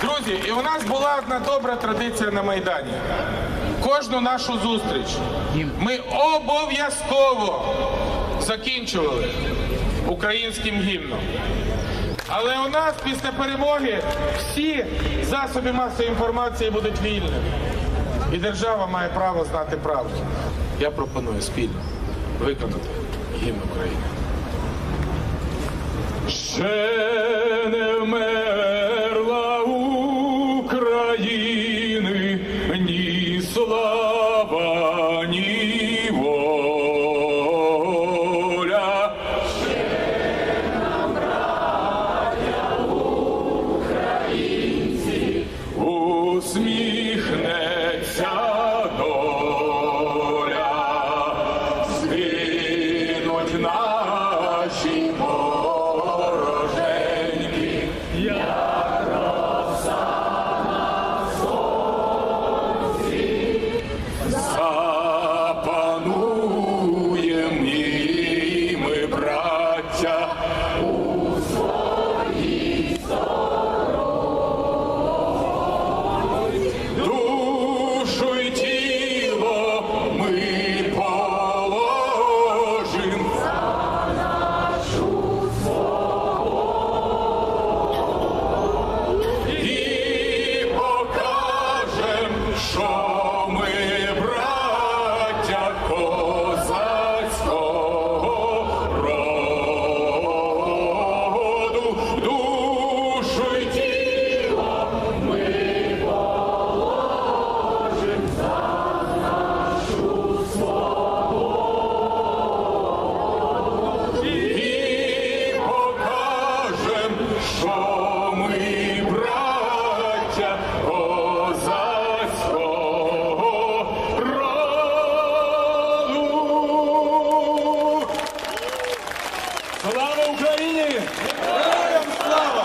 Друзі, і у нас була одна добра традиція на Майдані. Кожну нашу зустріч ми обов'язково закінчували українським гімном. Але у нас після перемоги всі засоби масової інформації будуть вільними. І держава має право знати правду. Я пропоную спільно виконати гімн України. Ще ні слава, ні воля. усміхнеться доля, згинуть наші браття, що ми браття козацького роду. Слава Україні! Героям слава!